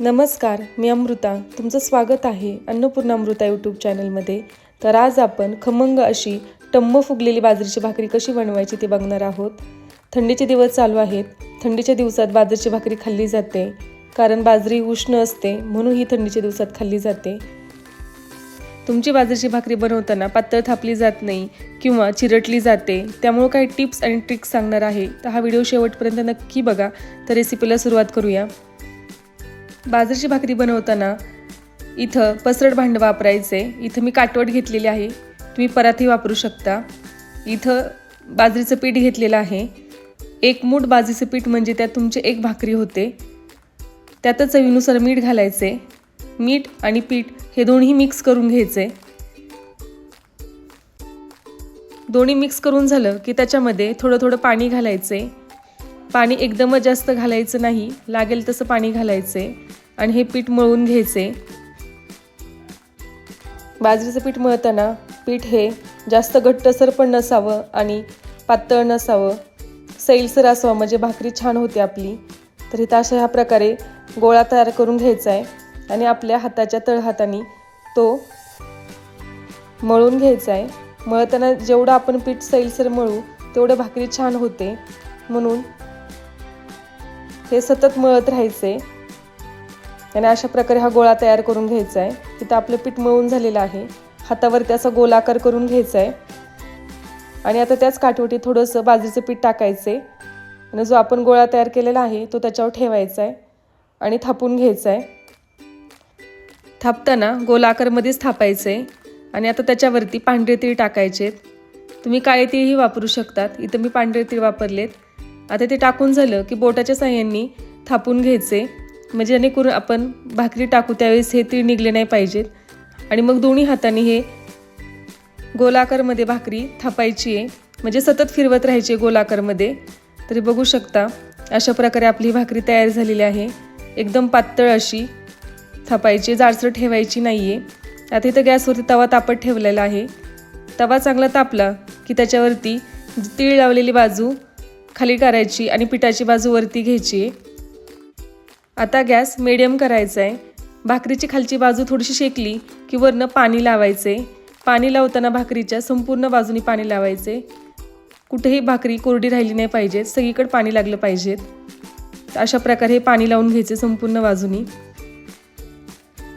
नमस्कार मी अमृता. तुमचं स्वागत आहे अन्नपूर्णा अमृता यूट्यूब चॅनलमध्ये तर आज आपण खमंग अशी टम्म फुगलेली बाजरीची भाकरी कशी बनवायची ते बघणार आहोत. थंडीचे दिवस चालू आहेत. थंडीच्या दिवसात बाजरीची भाकरी खाल्ली जाते. कारण बाजरी उष्ण असते म्हणून ही थंडीच्या दिवसात खाल्ली जाते. तुमची बाजरीची भाकरी बनवताना पातळ थापली जात नाही किंवा चिरटली जाते त्यामुळं काही टिप्स आणि ट्रिक्स सांगणार आहे. तर हा व्हिडिओ शेवटपर्यंत नक्की बघा. तर रेसिपीला सुरुवात करूया. बाजरीची भाकरी बनवताना इथं पसरट भांडं वापरायचे. इथं मी काटवट घेतलेली आहे. तुम्ही पराती वापरू शकता. इथं बाजरीचं पीठ घेतलेलं आहे. एक मूठ बाजरीचं पीठ म्हणजे त्यात तुमचे एक भाकरी होते. त्यातच चवीनुसार मीठ घालायचे. मीठ आणि पीठ हे दोन्ही मिक्स करून घ्यायचे. दोन्ही मिक्स करून झालं की त्याच्यामध्ये थोडं थोडं पाणी घालायचे. पाणी एकदमच जास्त घालायचं नाही लागेल तसं पाणी घालायचे आणि हे पीठ मळून घ्यायचे. बाजरीचं पीठ मळताना पीठ हे जास्त घट्टसर पण नसावं आणि पातळ नसावं. सैलसर असावं म्हणजे भाकरी छान होते आपली. तर इथं अशा ह्या प्रकारे गोळा तयार करून घ्यायचा आहे आणि आपल्या हाताच्या तळहाताने तो मळून घ्यायचा आहे मळताना जेवढं आपण पीठ सैलसर मळू तेवढं भाकरी छान होते. म्हणून हे सतत मळत राहायचे. आणि अशा प्रकारे हा गोळा तयार करून घ्यायचा आहे तिथं आपलं पीठ मळून झालेलं आहे. हातावरती असा गोलाकार करून घ्यायचा आहे आणि आता त्याच काठवटी थोडंसं बाजरीचं पीठ टाकायचे आणि जो आपण गोळा तयार केलेला आहे तो त्याच्यावर ठेवायचा आहे आणि थापून घ्यायचा आहे थापताना गोलाकारमध्येच आहे आणि आता त्याच्यावरती पांढरे तीळ टाकायचे तुम्ही काळे तीळही वापरू शकतात. इथं मी पांढरे तीळ वापरलेत. आता ते टाकून झालं की बोटाच्या साह्यांनी थापून घ्यायचे. म्हणजे जेणेकरून आपण भाकरी टाकू त्यावेळेस हे तीळ निघले नाही पाहिजेत. आणि मग दोन्ही हाताने हे गोलाकारमध्ये भाकरी थापायची आहे. म्हणजे सतत फिरवत राहायची गोलाकारमध्ये. तरी बघू शकता अशा प्रकारे आपली भाकरी तयार झालेली आहे. एकदम पातळ अशी थापायची जाडसर ठेवायची नाही आहे आता इथं गॅसवरती तवा तापत ठेवलेला आहे. तवा चांगला तापला की त्याच्यावरती तीळ लावलेली बाजू खाली करायची आणि पिठाची बाजू वरती घ्यायची. आहे आता गॅस मिडियम करायचा आहे भाकरीची खालची बाजू थोडीशी शेकली की वरनं पाणी लावायचे पाणी लावताना भाकरीच्या संपूर्ण बाजूनी पाणी लावायचे कुठेही भाकरी कोरडी राहिली नाही पाहिजे सगळीकडे पाणी लागलं पाहिजेत. अशा प्रकारे हे पाणी लावून घ्यायचे संपूर्ण बाजूनी.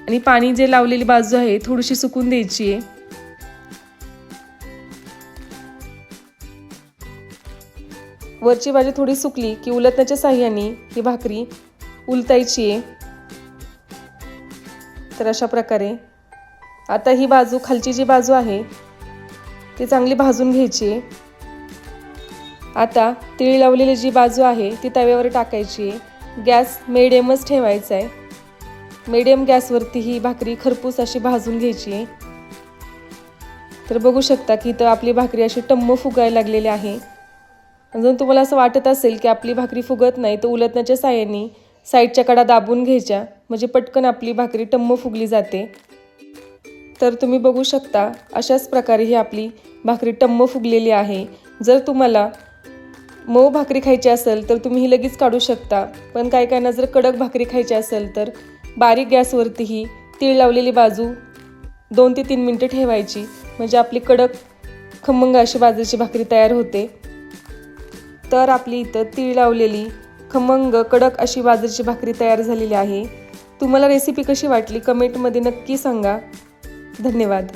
आणि पाणी जे लावलेली बाजू आहे थोडीशी सुकून द्यायची आहे वरची भाजी थोडी सुकली की उलटण्याच्या साह्याने ही भाकरी उलटायची आहे. तर अशा प्रकारे आता ही बाजू खालची जी बाजू आहे ती चांगली भाजून घ्यायची आहे. आता तिळी लावलेली जी बाजू आहे ती तव्यावर टाकायची आहे. गॅस मिडियमच ठेवायचा आहे. मिडियम गॅसवरती ही भाकरी खरपूस अशी भाजून घ्यायची आहे. तर बघू शकता की इथं आपली भाकरी अशी टम्म फुगायला लागलेली आहे. जर तुम्हाला असं वाटत असेल की आपली भाकरी फुगत नाही तर उलटण्याच्या साह्याने साईडच्या कडा दाबून घ्यायच्या. म्हणजे पटकन आपली भाकरी टम्म फुगली जाते. तर तुम्ही बघू शकता अशाच प्रकारे ही आपली भाकरी टम्म फुगलेली आहे. जर तुम्हाला मऊ भाकरी खायची असेल तर तुम्ही ही लगेच काढू शकता. पण काही काहींना जर कडक भाकरी खायची असेल तर बारीक गॅसवरतीही तीळ लावलेली बाजू दोन ते तीन मिनटं ठेवायची. म्हणजे आपली कडक खमंग अशी बाजरीची भाकरी तयार होते. तर आपली इथं तीळ लावलेली खमंग कडक अशी बाजरीची भाकरी तयार झालेली आहे. तुम्हाला रेसिपी कशी वाटली कमेंटमध्ये नक्की सांगा. धन्यवाद.